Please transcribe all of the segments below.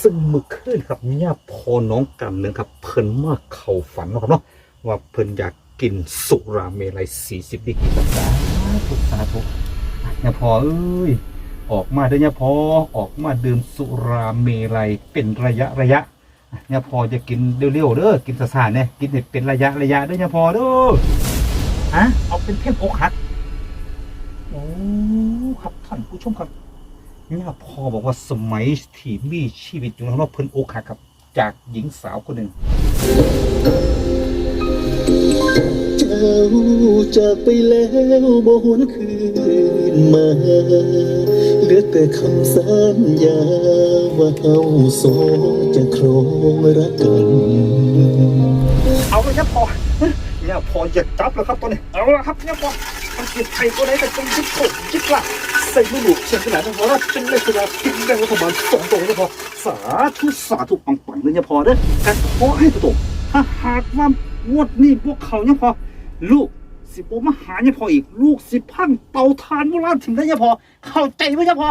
ซึ่งเมื่อคืนครับญาพอน้องกำหนึ่งครับ เพิ่นมาเข้าฝันนะครับเนาะว่าเพิ่นอยากกินสุราเมลัย40ดีกรีครับสาธุสาธุญาพอเอ้ยออกมาเด้อญาพอออกมาดื่มสุราเมลัยเป็นระยะระยะญาพอจะกินเร็วๆเด้อกินสาๆเนี่ยกินเป็นระยะระยะเด้อญาพอเด้ออะเอาเป็นเพ่งอกหักโอ้ครับท่านผู้ชมครับ เนี่ยพ่อบอกว่าสมัยที่มีชีวิตอยู่แล้วเนาะเพิ่นอกหักครับจากหญิงสาวคนหนึ่งเจ้าจากไปแล้วบ่หวนคืนมาเหลือแต่คำสัญญาว่าเฮาสองจะครองรักกัน เอาเลยเนี่ยพ่อ เนี่ยพออย่าจับแล้วครับตอนนี้เอาละครับเนี่ยพอมันเกิดใครก็ได้แต่จงยึดโกยึดละใส่มือหนูเชียงขนาดนั้นพอแล้วเป็นเลขเวลากินได้รัฐบาลสองตรงนะพ่อสาธุสาธุปังปังเลยเนี่ยพอเด้อการขอให้ตัวตรงถ้าหากว่างวดนี้พวกเขาเนี่ยพ่อลูกสิบมาหาเนี่ยพออีก ลูกสิบพันเตาทานโบราณถึงได้เนี่ยพอ เข้าใจไหมเนี่ยพอ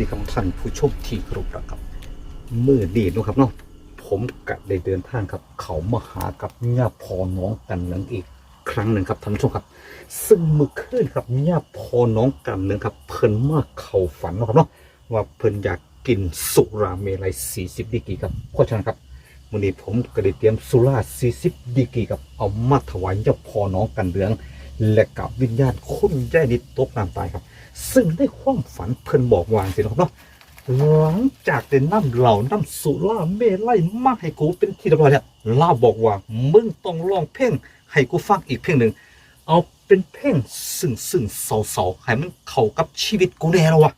ดีครับท่านผู้ชมที่เคารพนะครับเมื่อดีนะครับเนาะผมกะได้เดินทางครับ เขามาหากับญาพอน้องกันเหลืองอีกครั้งหนึ่งครับท่านผู้ชมครับ ซึ่งเมื่อคืนครับญาพอน้องกันเหลืองครับ เพิ่นมาเข้าฝันนะครับเนาะว่าเพิ่นอยากกินสุราเมลัย40 ดีกีครับเพราะฉะนั้นครับวันนี้ผมก็ได้เตรียมสุรา40 ดีกีครับเอามาถวายญาพอน้องกันเหลือง และกับวิญญาณคุณย่ายนิดตกน้ำตายครับ ซึ่งได้ความฝันเพิ่นบอกวางสินะครับเนาะหลังจากได้นำเหล่านำสุราเมไลัยมาให้กูเป็นที่เรียบร้อยแล้วเล่าบอกว่ามึงต้องร้องเพลงให้กูฟังอีกเพลงหนึ่งเอาเป็นเพลงซึ่งซึ่งเสาๆให้มันเข้ากับชีวิตกูแน่แล้ววะ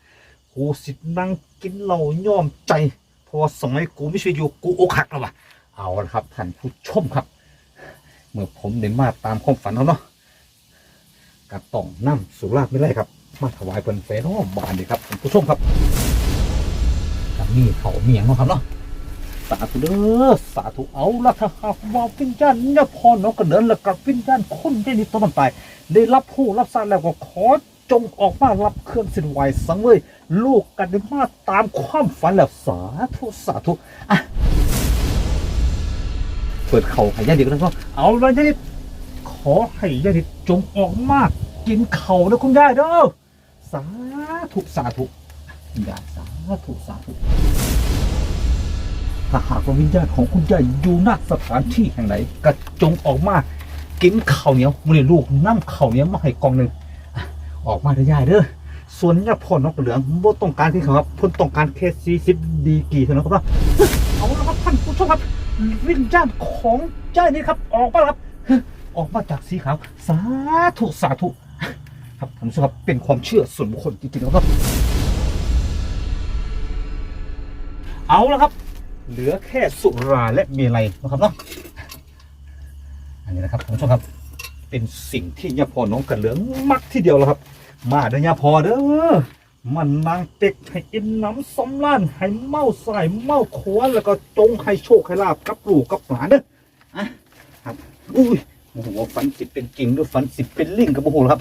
กูสินั่งกินเหล้ายอมใจเพราะสมัยกูไม่ชีวิตอยู่กูอกหักแล้ววะเอาละครับท่านผู้ชมครับ เมื่อผมได้มาตามความฝันแล้วเนาะกระต้องน้ำสุราไม่ไรครับ มาถวายเพิ่นเฟนอบานดีครับท่านผู้ชมครับกับมีเขาเมียงเนาะครับเนาะสาธุเด้อสาธุเอาละถ้าหากว่าวิญญาณเนี่ยพอน้องกระเดินแล้วกับวิญญาณคนได้นิดต้นไป ได้รับผู้รับทราบแล้วก็ขอจงออกมารับเครื่องสิ้นไหวสังเวยลูกกันได้มาตามความฝันแล้วสาธุสาธุอะเปิดเข่าให้ญาติดีกันะครับเอาละญาติขอให้ยายนิดจงออกมากินเข่านะคุณยายเด้อ สาธุสาธุคุณยาสาธุสาธุถ้าหากว่าวิญญาณของคุณยายอยู่ณสถานที่แห่งไหนก็จงออกมากินข้าวเหนียวมือลูกน้ำข้าวเหนียวมาให้กองหนึ่งออกมาเด้ยายเด้อส่วนยาพ่อนกเหลืองบ่ต้องการที่เขาครับพ่นต้องการแค่สี่สิบดีกรีเท่านั้นครับเอาละครับท่านผู้ชมครับ วิญญาณของยานี่ครับ ออกมาครับ ออกมาจากสีขาวสาธุสาธุ ครับท่านผู้ชมครับเป็นความเชื่อส่วนบุคคลจริงๆแล้วครับ เอาละครับ เหลือแค่สุราและเมลัยนะครับเนาะอันนี้นะครับท่านผู้ชมครับ เป็นสิ่งที่ยาพอน้องกันเหลืองมักที่เดียวแล้วครับ มาเด้อยาพอเด้อมันนางเป็กให้อินน้ำสำล้านให้เมาใส่เมาขวนแล้วก็จงให้โชคให้ลาบกับลูกกับหลานเด้ออะครับอุ้ยโอ้โหฝันสิเป็นจริงหรือฝันสิเป็นลิงกับโอ้โหครับ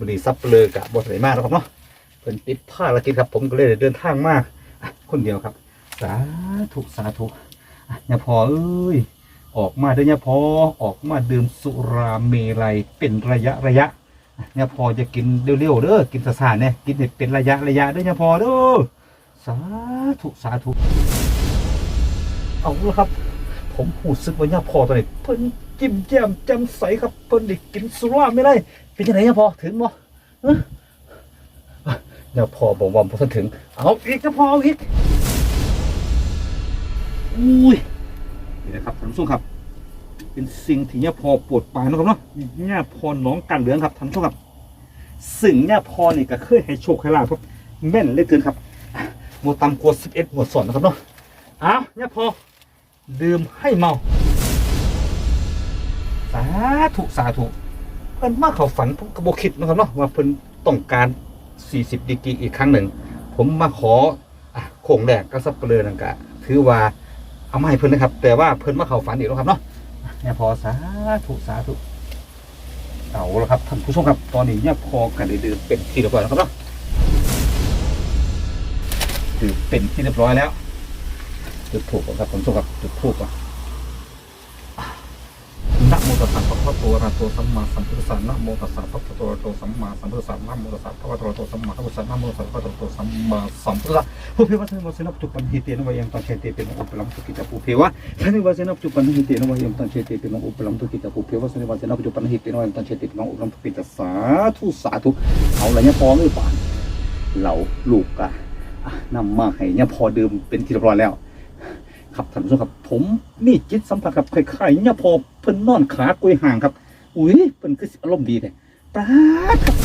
วันนี้ซับเลือกะบทไหนมากนะครับเนาะเพิ่นติดผ้าละกินครับผมก็เลยเดินทางมากคนเดียวครับ สาธุสาธุอ่ยาพอเอ้ยออกมาด้อยาพอออกมาดื่มสุราเมลัยเป็นระยะระยะอ่ยาพอจะกินเร็วๆเด้อกินสาๆเนี่ยกินเป็นระยะระยะด้อยาพอเด้อสาธุสาธุเอาละครับ ผมหูสึกว่าย่าพอตอนนี้เพิ่นจิ้มแจ่มแจ่มใสครับเพิ่นได้กินสุราไม่ได้ เป็นยังไงย่าพอถึงบ่เอ้ออ่ย่าพอบอกว่าพอท่านถึง เอาอีกย่าพออีกอุ้ยนี่นะครับท่านผู้ชมครับ เป็นสิ่งที่ย่าพอปวดปานนะครับเนาะย่าพอหน้องกันเหลืองครับท่านผู้ชมครับสิ่งย่าพอนี่ก็เคยให้โชคให้ลาบครับแม่นเลือเกินครับหมดตำกว่าสิบเอ็ดหมดสอนนะครับเนาะเอาย่าพอดื่มให้เมาสาธุสาธุ เพิ่นมาเข้าฝันผมก็บ่คิดนะครับเนาะว่าเพิ่นต้องการ 40ดีกรีอีกครั้งหนึ่ง ผมมาขออะโค้งแรกก็ซับเปลือนังกะถือว่าเอามาให้เพิ่นนะครับ แต่ว่าเพิ่นมาเข้าฝันอีกแล้วครับเนาะเนี่ยพอสาธุสาธุเอาละครับท่านผู้ชมครับตอนนี้เนี่ยพอกันได้ดื่มเป็นที่เรียบร้อยแล้วครับเนาะดื่มเป็นที่เรียบร้อยแล้วจุดถูกครับผู้ชมครับจุดถูกก่อนนะโมตัสสะภะโตระโตสัมมาสัมพุทธัสสะนะโมตัสสะภะคะโตระโตสัมมาสัมพุทธัสสะนะโมตัสสะภะคะวะโตระโตสัมมาสัมพุทธัสสะนะโมตัสสะภะคะโตระโตสัมมาสัมพุทธัสสะผู้เพียวะเทวะเสนะปัจจุปันหิเตนวะยังตังเชเตเป็นอุปลัมตุกิตาผู้เพียวะเทวะเสนะปัจจุปันหิเตนวะยังตังเชเตเป็นอุปลัมตุกิตาผู้เพียวะเทวะเสนะปัจจุปันหิเตนวะยังตังเชเตเป็นอุปลัมตุกิตาสาธุสาธุเอาละไรเนี่ยพอมือเปล่าเหล่าลูกอะนำมาให้เนี่ยพอดื่มเป็นที่เรียบร้อยแล้ว ครับท่านผู้ชมครับผมมีจิตสัมผัสกับคล้ายๆเนี่ยพอ พิ่นนอนขากุยห่างครับ อุ้ยเพิ่นคือสิอารมณ์ดีเลยปราดครับ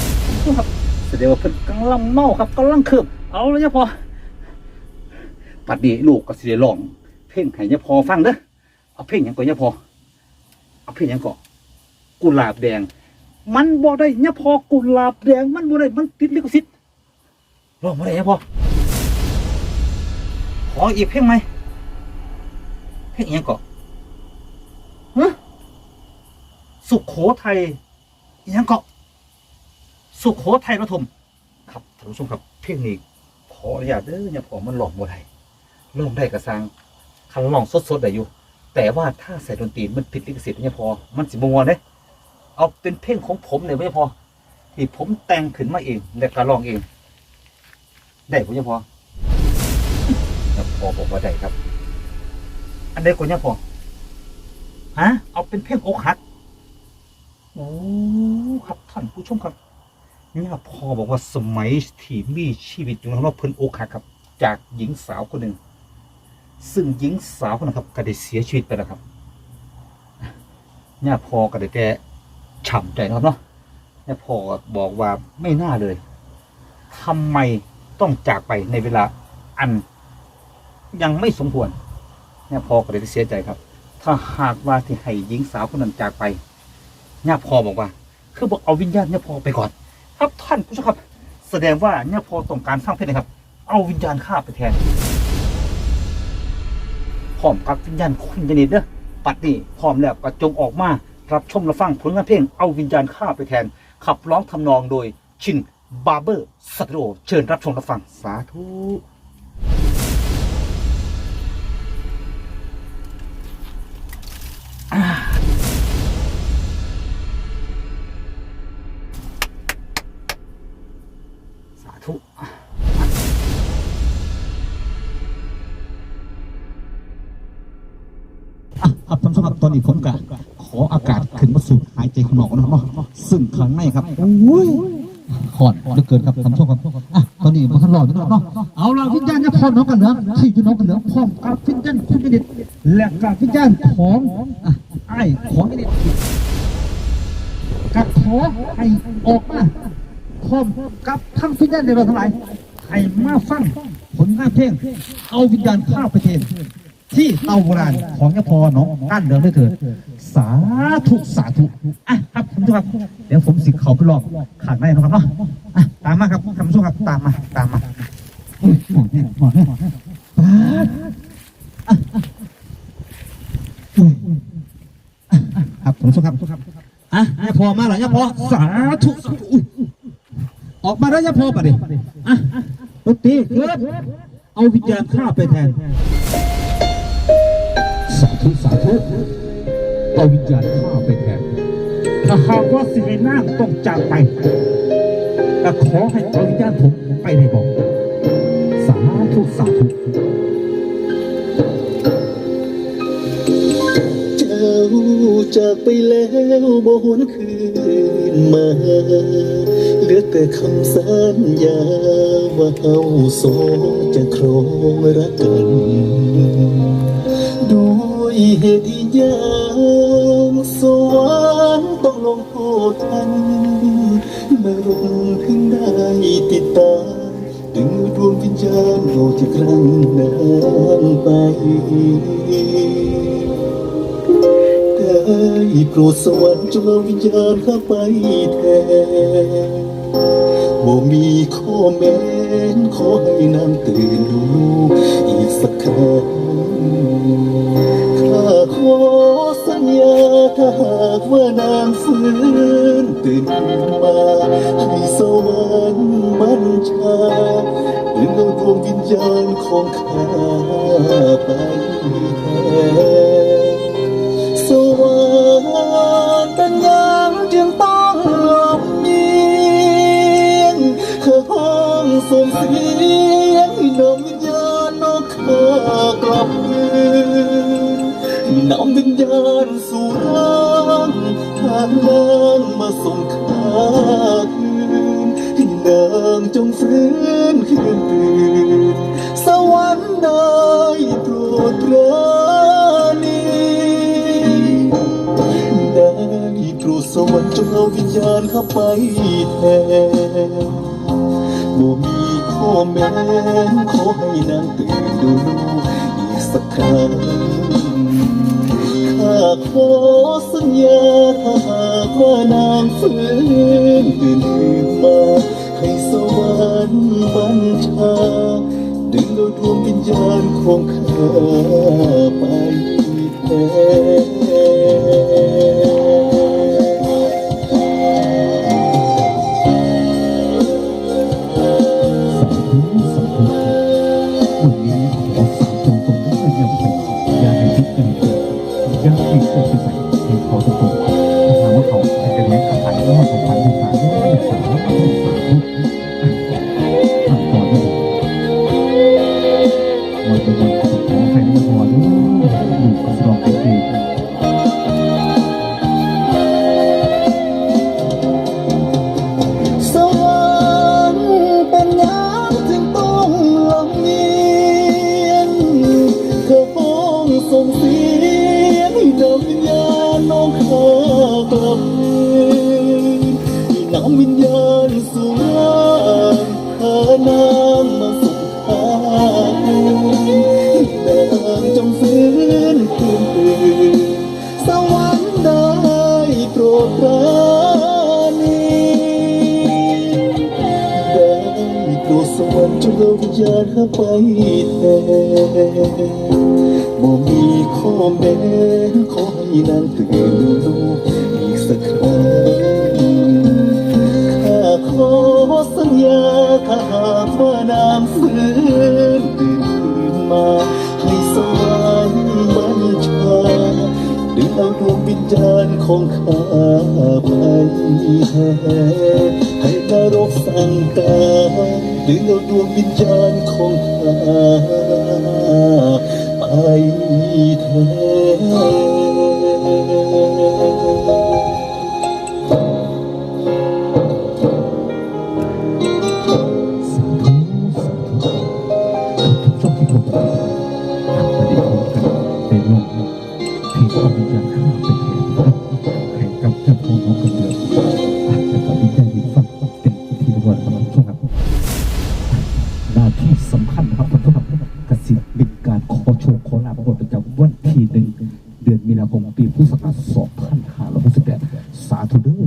ครับแสดงว่าเพิ่นกำลังเมาครับกำลังเคิบเอาแล้วเนี่ยพอปัดนี้ลูกก็สิได้ร้อง เพลงให้เนี่ยพอฟังเด้อเอาเพลงหยังก่อนเนี่ยพอเอาเพลงหยังก่อนกุหลาบแดง มันบ่ได้เนี่ยพอกุหลาบแดง มันบ่ได้มันติดลิขสิทธิ์ร้องบ่ได้เนี่ยพอขออีกเพลงไหมเพลงอิหยังเกาะฮะ สุขโขทัยยังเกาะสุขโขทัยปฐมครับท่านผู้ชมครับ เพลงนี้ขออนุญาตเด้อเนี่ยพอมันหลอกบ่ได้ลองได้กระซังคันลองสดๆได้อยู่ แต่ว่าถ้าใส่ดนตรีมันผิดลิขสิทธิ์เนี่ยพอ มันสิบงวนเด้เอาเป็นเพลงของผมเนี่ยไม่พอ ที่ผมแต่งขึ้นมาเองและก็ร้องเอง ได้ผมเนี่ยพอเนี่ยพอบอกว่าได้ครับ อันใดก็ยังพอฮะเอาเป็นเพลงอกหัก โอ้ครับท่านผู้ชมครับนี่ยพอบอกว่าสมัยที่มีชีวิตอยู่นะครับว่าเพิ่นอกหักครับ จากหญิงสาวคนหนึ่ง ซึ่งหญิงสาวคนนั้นครับก็ได้เสียชีวิตไปแล้วครับเนี่ยพอก็ได้แกฉ่ำใจนะครับเนาะเนี่ยพอบอกว่าไม่น่าเลยทำไมต้องจากไปในเวลาอัน ยังไม่สมควรเนี่ยพ่อก็เลยเสียใจครับ ถ้าหากว่าที่ให้หญิงสาวคนนั้นจากไป เนี่ยพอบอกว่า คือบอกเอาวิญญาณเนี่ยพอไปก่อน ครับท่านผู้ชมครับ แสดงว่าเนี่ยพอต้องการสร้างเพศนะครับ เอาวิญญาณข้าไปแทนพร้อมกับวิญญาณคุณยนิดเด้อปัดนี้พร้อมแล้วก็จงออกมารับชมรับฟังผลงานเพลงเอาวิญญาณข้าไปแทน ขับร้องทำนองโดยชินบาร์เบอร์สตูดิโอเชิญรับชมรับฟังสาธุ อกนะครับเนาะซึ่งข้างในครับโอ้ยขอดเหลือเกินครับท่านผู้ชมครับอะตอนนี้มันหลอดอยู่แล้วเนาะเอาละวิญญาณจะพร้อมน้องกันเหนือที่อยู่น้องกันเหนือพร้อมกับวิญญาณคุณยนิดและกับวิญญาณของอะไอ้ของยนิดกับขอให้ออกมาพร้อมกับทั้งวิญญาณในเราทั้งหลายให้มาฟังผลงานเพลงเอาวิญญาณข้าวไปเทน ที่เตาโบราณของยาพอน้องก้านเหลืองด้วยเถิดสาธุสาธุอะครับคุณผู้ชมครับ เดี๋ยวผมสิเขาไปลองขางในนะครับเนาะอะตามมาครับท่านผู้ชมครับตามมาตามมาอุ้ยหมอนเนี่ยหมอนเนี่ยป๊าดอะอะอุ้ยอะอะครับท่านผู้ชมครับอะยาพอมาเหรอยาพอสาธุสาธุอุ้ยออกมาแล้วจะพอปะดิอะดนตรีเกิดเอาวิญญาณข้าไปแทนสาธุสาธุเอาวิญญาณข้าไปแทนถ้าหากว่าสิรินางต้องจากไปก็ขอให้เอาวิญญาณผมไปในบอกสาธุสาธุเจ้าจากไปแล้วบ่หวนคืนมาเหลือแต่คำสัญญาว่าเฮาสองจะครองรักกันด้วย เหตุอีหยังสวรรค์ต้องลงโทษทันนรกถึงได้ติดตามดึงดวงวิญญาณออกจากร่างนางไปได้โปรดสวรรค์จงเอาวิญญาณข้าไปแทนบ่มีข้อแม้นขอให้นางตื่นดูอีกสักครั้ง สัญญาถ้าหากว่านางฟื้นตื่นขึ้นมาให้สวรรค์บัญชาหรือเอาดวงวิญญาณของข้าไปแทน สู่ร่างหากนางมาส่งข้าคืนให้นางจงฟื้นคืนตื่นสวรรค์ได้โปรดราณีได้โปรดสวรรค์จงเอาวิญญาณเข้าไปแทนบ่มีข้อแม้ขอให้นางตื่นดูอีกสักครั้ง ข้าขอสัญญาถ้าหากว่านางฟื้นตื่นขึ้นมา ให้สวรรค์บัญชา ดึงเอาดวงวิญญาณของข้าไปทีแท ให้นำวิญญาณสู่ร่างพานางมาส่งข้าคืนให้นางจงฟื้นคืนตื่นสวรรค์ได้โปรดปราณีได้โปรดสวรรค์จงเอาวิญญาณข้าไปแทนบ่มีข้อแม้ขอให้นางตื่นดูอีก สัญญาถ้าหากว่านางฟื้นตื่นขึ้นมา ให้สวรรค์บัญชาดึงเอาดวงวิญญาณของข้าไปแทนให้นรกสั่งการดึงเอาดวงวิญญาณของข้าไปแท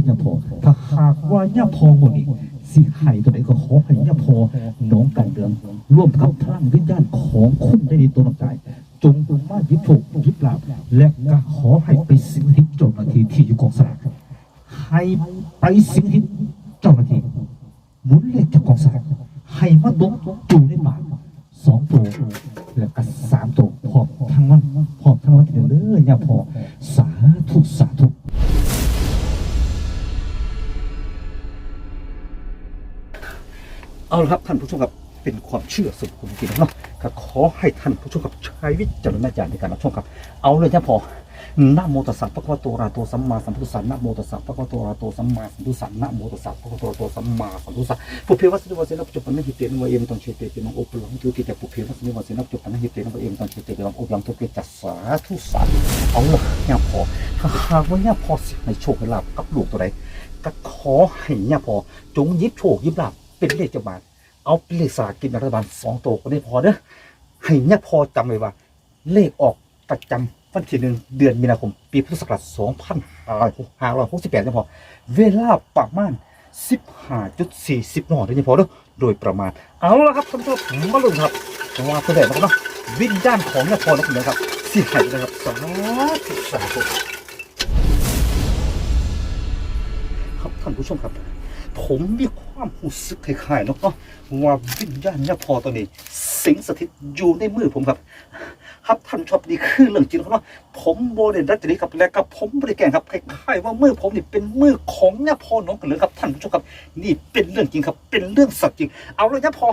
ย่าพอถ้าหากว่าย่าพอหมดนี่สิให้ตัวไหนก็ขอให้ยาพอน้องกันเดืองร่วมกับพลังวิญญาณของคุณได้ในตัวน้องกายจงมายึดถูกยึดหลับและก็ขอให้ไปสิงหิตเจ้าหน้าที่ที่อยู่กองสลากให้ไปสิงหิตเจ้าหน้าที่หมุนเลขจากกองสลากให้มาตกอยู่ในบาทสองตัวและก็สามตัวพร้อมทั้งวันพร้อมทั้งวันเดียวเลยยาพอสาธุสาธุ เอาละครับท่านผู้ชมครับเป็นความเชื่อส่วนบุคคลจริงๆเนาะก็ขอให้ท่านผู้ชมครับใช้วิจารณญาณในการรับชมครับ เอาเลยนะพอนะโมตัสสะภะคะวะโตอะระหะโตสัมมาสัมพุทธัสสะนะโมตัสสะภะคะวะโตอะระหะโตสัมมาสัมพุทธัสสะนะโมตัสสะภะคะวะโตอะระหะโตสัมมาสัมพุทธัสสะปุเพวัสสิวะเสนะปัจจุบันนหิเตนะวะเอมตังเชเตปิมังโอปุลังทุติแต่ปุเพวัสสิวะเสนะปัจจุบันนหิเตนะวะเอมตังเชเตปิมังโอปุลังทุติจัสสาธุสาธุเอาละเนี่ยพอถ้าหากว่าเนี่ยพอสิในโชคให้ลาภกับลูกตัวใดก็ขอให้เนี่ยพอจงยิบโชคยิบลาภ เป็นเลขจังหวัดเอาเป็นเลขสลากกินแบ่งรัฐบาลสองตัวก็ได้พอเด้อให้เนี่ยพอจำไว้ว่า เลขออกประจำวันที่หนึ่งเดือนมีนาคม ปีพุทธศักราช2568เนี่ยพอเวลาประมาณ15.40นเนี่ยพอเด้อโดยประมาณ เอาละครับท่านผู้ชมมาลุ้นครับว่าเพื่อนนะครับเนาะวิญญาณของเนี่ยพอนะคุณนะครับสิหายนะครับสาธุสาธุครับท่านผู้ชมครับ ผมมีความรู้สึกคล้ายๆเนาะว่าวิญญาณเนี่ยพอตัวนี้ สิงสถิตอยู่ในมือผมครับ ครับท่านชอบนี่คือเรื่องจริงครับเนาะผมโบเดนรัตติครับและก็ผมบริแกงครับคล้ายๆว่ามือผมนี่เป็นมือของเนี่ยพอน้องกันเลยครับท่านผู้ชมครับ นี่เป็นเรื่องจริงครับ เป็นเรื่องสัตว์จริง เอาเลยเนี่ยพอ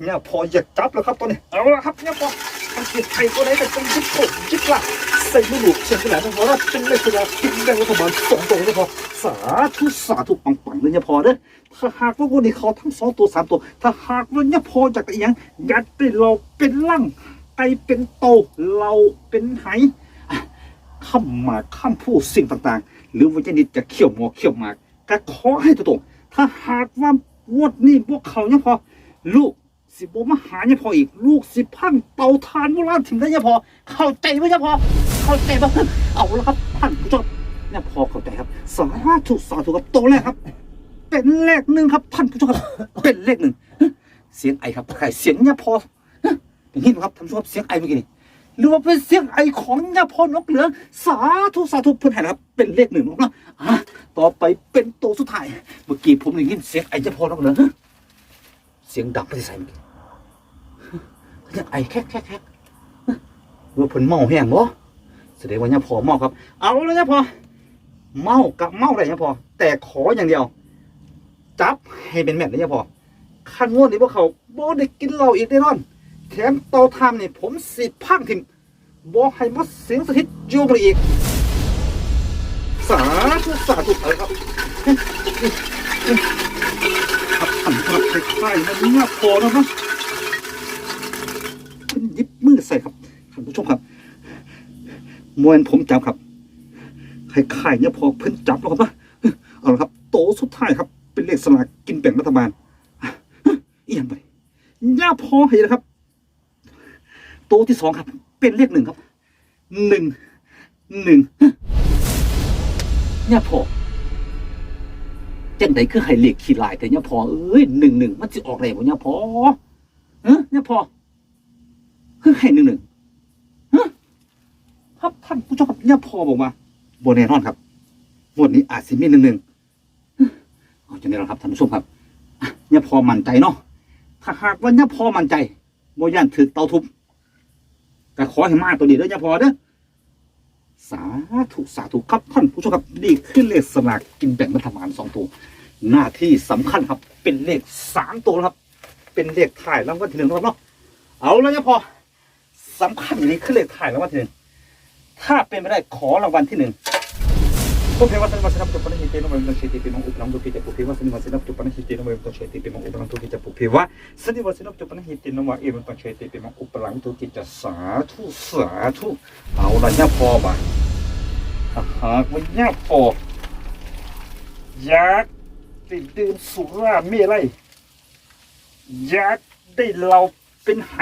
เนี่ยพออยากจับแล้วครับตัวนี้เอาละครับเนี่ยพอมันเกิดใครตัวไหนแต่ต้องยึดโกยึดหลักใส่มือหลูกเชียงขนาดนั้นพอแล้วเป็นเลขสยากินแบ่งรัฐบาลสองตัวเนี่ยพอสาธุสาธุปังๆเลยเนี่ยพอเด้อถ้าหากว่าวันนี้เขาทั้งสองตัวสามตัว ถ้าหากว่าเนี่ยพอจากอีหยังยัดไปเราเป็นล่าง ไตเป็นโตเราเป็นไหข้ามมาข้ามพูดสิ่งต่างๆ หรือว่าจะนิดจะเขี่ยวหมอเขี่ยวหมากก็ขอให้ตัวตรงถ้าหากว่าวดนี้พวกเขาเนี่ยพอ ลูกสิบมาหาเนี่ยพออีก ลูกสิพังเตาทานโบราณถึงได้เนี่ยพอ เข้าใจไหมเนี่ยพอ เข้าใจปะเอาละครับท่านผู้ชมเนี่ยพอเข้าใจครับสาธุสาธุครับโตัวแรกครับ เป็นเลขหนึ่งครับท่านผู้ชมครับเป็นเลขหนึ่งเสียงไอครับใครเสียงเนี่ยพอ ย่างนี้ครับท่านผู้ชมครับเสียงไอเมื่อกี้นี่หรือว่าเป็นเสียงไอของเนี่ยพอนกเหลืองสาธุสาธุเพื่อนแห่นะครับ เป็นเลขหนึ่งนะอะต่อไปเป็นตัวสุดท้าย เมื่อกี้ผมได้ยินเสียงไอเนี่ยพอนกเหลืองเสียงดังไปใส่เมื่อกี้เรียกไอแค่แค่แค่ว่าเพิ่นเมาแห้งบ่แสดงว่าเนี่ยพอเมาครับ เอาแล้วเนี่ยพอเมากับเมาได้เนี่ยพอแต่ขออย่างเดียว จับให้เป็นแม่นเนี่ยพอขั้นงวดนี้พวกเขาบ่ได้กินเหล้าอีกแน่นอน แถมเตาทามนี่ผมสิพังทิมบ่ให้มาเสียงสถิตอยู่บ่อีก สาธุสาธุเอาครับครับหันกลับไปใกล้มันเนี่ยพอแล้วนะเป็นยิบมือใส่ครับท่านผู้ชมครับมวนผมจับครับไข่ไข่เนี่ยพอเพิ่นจับแล้วครับนะเอาละครับ โตสุดท้ายครับ เป็นเลขสลากกินแบ่งรัฐบาลเอียงไปย่าพอเห็นนะครับ โตที่สองครับ เป็นเลขหนึ่งครับหนึ่งหนึ่งย่าพอจังไดคือให้เลขขี้ลายแต่เนี่ยพอเอ้ยหนึ่งหนึ่งมันจะออกอะไรบ่เนี่ยพอเออเนี่ยพอคือให้หนึ่งหนึ่งฮะครับท่านผู้ชมครับเนี่ยพอบอกมาโบแน่นอนครับงวดนี้อาจสิมีหนึ่งหนึ่งเอาจังได๋ล่ะครับท่านผู้ชมครับเนี่ยพอมั่นใจเนาะถ้าหากว่าเนี่ยพอมั่นใจบ่ย่านถือเตาทุบ แต่ขอให้มาตัวนี้เด้อเนี่ยพอเด้อสาธุสาธุครับท่านผู้ชมครับนี่คือเลขสลากกินแบ่งรัฐบาลสองตัว หน้าที่สำคัญครับ เป็นเลขสามตัวครับ เป็นเลขถ่ายรางวัลที่หนึ่งครับเนาะเอาแล้วเนี่ยพอสำคัญอย่างนี้คือเลขถ่ายรางวัลที่หนึ่งถ้าเป็นไม่ได้ขอรางวัลที่หนึ่ง พวกเพวัสนิวัสนับจุปนหิเตนวัยตังเชติปิมังอุปนังตุกิจปุเพวัสนิวัสนับจุปนหิเตนวัยตังเชติปิมังอุปนังตุกิจปุเพวะสนิวัสนับจุปนหิเตนวัยเอวัตังเชติปิมังอุปนังตุกิจสาธุสาธุเอาละเนี่ยพอบ่ะถ้าหากว่าญาติพออยากได้ดื่มสุราเมลัยอยากได้เราเป็นไห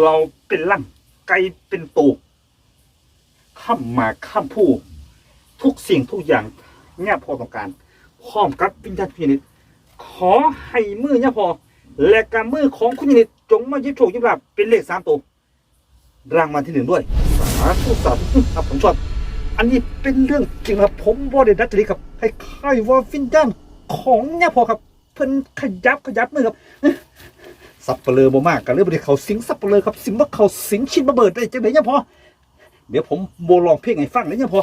เราเป็นลังไกเป็นตูข้ามมาข้ามผู้ ทุกสิ่งทุกอย่างเนี่ยพอต้องการพร้อมกับวิญญาณพินิจขอให้มือเนี่ยพอ และการมือของคุณยินิจจงมายิบโชคยิบลาบเป็นเลขสามตัวรางวัลที่หนึ่งด้วยสาธุสาธุครับผมชอบอันนี้เป็นเรื่องจริงครับผมบอได้ดัดจริตครับคล้ายว่าฟินด้านของเนี่ยพอครับ เพิ่นขยับขยับมือครับสับเปลือบ่มากกันเลยบ่ได้เขาสิงสับเปลือครับสิงว่าเขาสิงชินมาเบิดได้จังไดเนี่ยพอ เดี๋ยวผมโบลองเพลงให้ฟังเลยเนี่ยพอ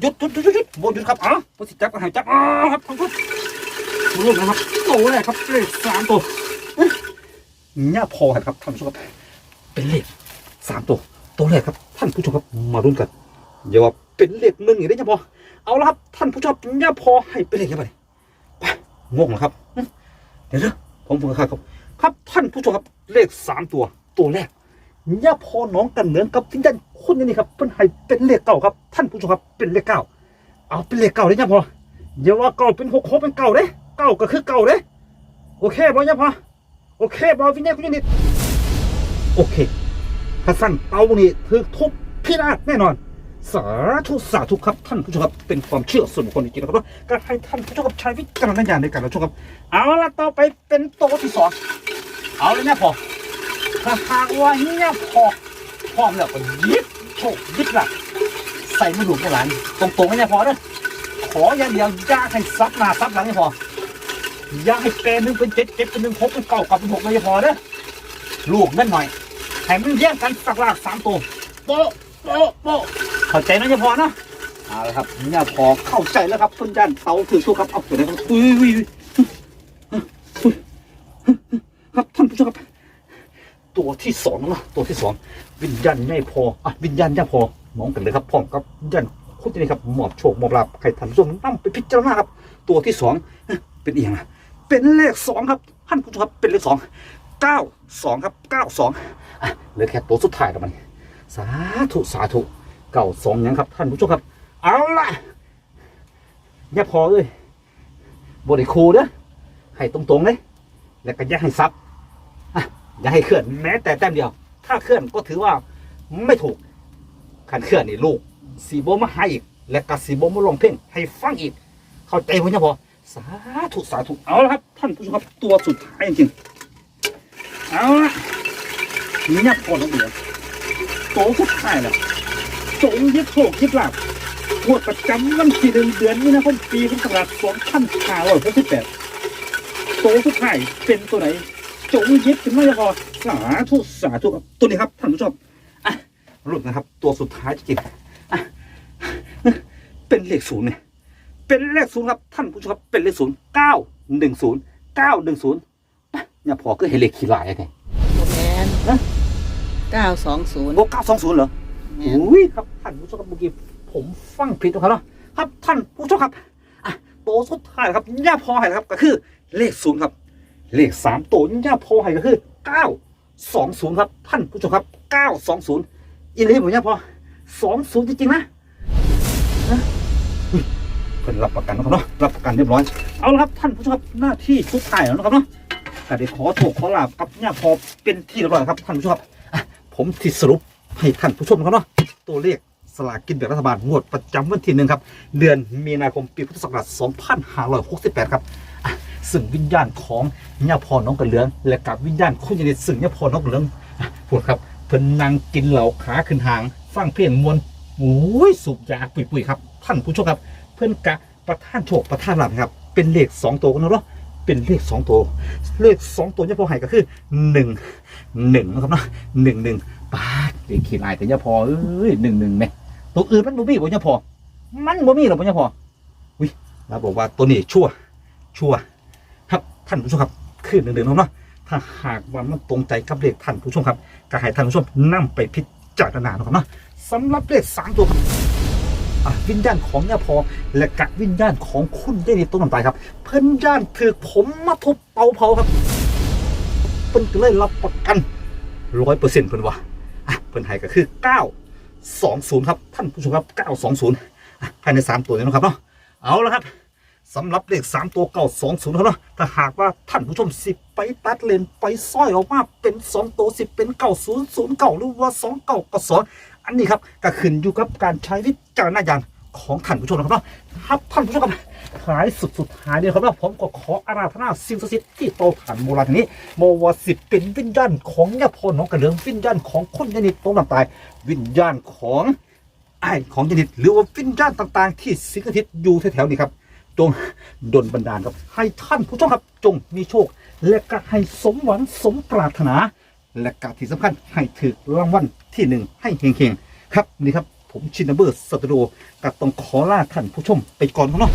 หยุดหยุดหยุดหยุดโบหยุดครับอ๋อพอสิจับก็ให้จับอ๋อครับครับครับรู้นะครับโตแรกครับเลขสามตัวเอ้ยเนี่ยพอครับท่านผู้ชมครับเป็นเลขสามตัวตัวแรกครับ ท่านผู้ชมครับมาลุ้นกันอย่าว่าเป็นเลขหนึ่งอย่างนี้จะพอเอาละครับท่านผู้ชมอย่าพอให้เป็นเลขยังไงไปงงเหรอครับเดี๋ยวผมพูดครับครับ ท่านผู้ชมครับเลขสามตัวตัวแรก ย่าพอน้องกันเหนือกับทิ้งดันคนนี้ครับเพิ่นให้เป็นเลขเก้าครับ ท่านผู้ชมครับเป็นเลขเก้าเอาเป็นเลขเก้าเลยย่าพออย่าว่าเก้าเป็นหกหกเป็นเก้าเด้เก้าก็คือเก้าเด้โอเคบอย่าพอโอเคบอวิญญาณคุณนิดโอเคถ้าสั่นเตานี่ถือทุบพิราบแน่นอน สาธุสาธุครับท่านผู้ชมครับเป็นความเชื่อส่วนบุคคลจริงๆนะครับว่าการให้ท่านผู้ชมครับใช้วิจารณญาณในการรับชมครับ เอาละต่อไปเป็นโต๊ะที่สองเอาเลยเนี่ยพอ ถ้าหากว่าเนี่ยพอพร้อมแล้วก็ยิบโชคยิบหลัก ใส่ไม่ถูกในหลานตรงๆให้เนี่ยพอเด้อขออย่างเดียวอย่าให้ซับหน้าซับหลังให้พออย่าให้เป็นหนึ่งเป็นเจ็ดเจ็ดเป็นหนึ่งหกเป็นเก้ากับเป็นหกไม่พอเด้อลูกนั่นหน่อยให้มันแย่งกันสักลากสามตัวโป๊ะโป๊ะโป๊ะเข้าใจนะเฉพาะนะเอาละครับเนี่ยพอเข้าใจแล้วครับต้นยันเตาถือตัวครับเอาตัวไหนครับอุ้ยครับท่านผู้ชมครับ ตัวที่สองนะตัวที่สองวิญญาณไม่พออะวิญญาณยังพอมองกันเลยครับพร้อมกับวิญญาณคุณนี่ครับหมอบโชคหมอบลาภใครท่านผู้มนำไปพิจารณาครับ ตัวที่สองเป็นเอีกอย่างนะเป็นเลขสองครับท่านผู้ชมครับเป็นเลขสองเก้าสองครับเก้าสองอะเหลือแค่ตัวสุดท้ายแล้วมันสาธุสาธุเก่าสองยังครับ ท่านผู้ชมครับ เอาละอย่าพอเลยบริคูเด้อให้ตรงๆเลยแล้วก็อย่าให้ซับ อย่าให้เคลื่อนแม้แต่แต้มเดียว ถ้าเคลื่อนก็ถือว่าไม่ถูกขันเคลื่อนนี่ลูกสีโบมาให้อีก และก็สีโบมาลงเพ่งให้ฟังอีก เข้าใจไหมเนี่ยพอสาธุสาธุเอาละครับ ท่านผู้ชมครับตัวสุดท้ายจริงๆเอาละนี่เนี่ยพอต้องเดือโตสุดท้ายแล้วจงยึดโชคยึดลาบงวดประจำวันที่หนึ่งเดือนนี้นะคมปีพุทธศักราชสองพันห้าร้อยหกสิบแปดโตสุดท้ายเป็นตัวไหน จงยึดถึงไม่พอสาธุสาธุครับตัวนี้ครับท่านผู้ชมอะรุ่นนะครับ ตัวสุดท้ายจริงๆอะเป็นเลขศูนย์เนี่ยเป็นเลขศูนย์ครับท่านผู้ชมครับเป็นเลขศูนย์เก้าหนึ่งศูนย์เก้าหนึ่งศูนย์เนี่ยพอก็เห็นเลขขี้ลายไงโอแมนฮะเก้าสองศูนย์โอ้เก้าสองศูนย์เหรออุ้ยครับท่านผู้ชมครับเมื่อกี้ผมฟังผิดนะครับเนาะครับท่านผู้ชมครับอะโตวสุดท้ายครับย่าพอให้นะครับก็คือเลขศูนย์ครับ เลขสามตัวย่าพอให้ก็คือเก้าสองศูนย์ครับท่านผู้ชมครับเก้าสองศูนย์อินเลยผมย่าพอสองศูนย์จริงๆนะนะเพิ่นรับประกันนะครับเนาะรับประกันเรียบร้อยเอาละครับท่านผู้ชมครับหน้าที่สุดท้ายแล้วนะครับเนาะก็ได้ขอโชคขอลาบกับย่าพอเป็นที่เรียบร้อยครับท่านผู้ชมครับผมที่สรุปให้ท่านผู้ชมครับเนาะตัวเลขสลากกินแบ่งรัฐบาลงวดประจำวันที่หนึ่งครับ เดือนมีนาคมปีพุทธศักราช 2568 ครับ อะซึ่งวิญญาณของย่าพรน้องกระเหลือง และกับวิญญาณคุณยนิตซึ่งย่าพรน้องกระเหลืองพูดครับเพิ่นนั่งกินเหล่าขาขึ้นหางฟังเพลงมวนโอ้ยสูบยาปุยๆครับ ท่านผู้ชมครับ เพิ่อนกะประท่านโชคประท่านหลาภครับ เป็นเลขสองตัวกันเนาะเป็นเลขสองตัว เลขสองตัวย่าพอให้ก็คือหนึ่งหนึ่งนะครับเนาะหนึ่งหนึ่งปาดเด็กขี้ลายแต่ยาพอเอ้ยหนึ่งหนึ่งไหมตัวอื่นมันบ่มีบ่ยาพอมันบ่มีหรอกบ่ยาพอวิเราบอกว่าตัวนี้ชั่วชั่ว ท่านผู้ชมครับคือหนึ่งหนึ่งเนาะถ้าหากว่ามันตรงใจกับเลขท่านผู้ชมครับก็ให้ท่านผู้ชมนำไปพิจารณาเนาะครับเนาะสำหรับเลขสามตัวครับวิญญาณของยาพอและกะวิญญาณของคุณได้ในต้นน้ำตายครับ เพิ่นย่านถือผมมาทุบเตาเผาครับเพิ่นก็เลยรับประกันร้อยเปอร์เซ็นต์เพิ่นว่าอะเพิ่นให้ก็คือ920ครับ ท่านผู้ชมครับ920อะภายใน3ตัวนี้นะครับเนาะเอาละครับ สำหรับเลข3ตัว920ครับเนาะถ้าหากว่าท่านผู้ชมสิไปตัดเลนไปซ้อยออกมาเป็น2ตัวสิเป็น9009หรือว่า29ก็2อันนี้ครับก็ขึ้นอยู่กับการใช้วิจารณญาณของท่านผู้ชมนะครับเนาะครับท่านผู้ชมครับท้ายสุดสุดท้ายเนี่ยครับว่าผมก็ขออาราธนาสิ่งศักดิ์สิทธิ์ที่โตฐานโบราณนี้โมวาสิทธิ์เป็นวิญญาณของยาพรน้องกระเหลืองวิญญาณของคนยานิตตรงน้ำตาย วิญญาณของไอ้ของยานิตหรือว่าวิญญาณต่างๆ ที่สิงสถิตอยู่แถวๆนี้ครับ จงดลบันดาลครับ ให้ท่านผู้ชมครับจงมีโชค และก็ให้สมหวังสมปรารถนา และก็ที่สำคัญให้ถือรางวัลที่หนึ่งให้เฮงๆครับนี่ครับผมชินเบอร์สตูดิโอก็ต้องขอลาท่านผู้ชมไปก่อนเนาะ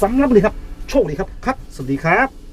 สำหรับวันนี้ครับ โชคดีครับครับ สวัสดีครับ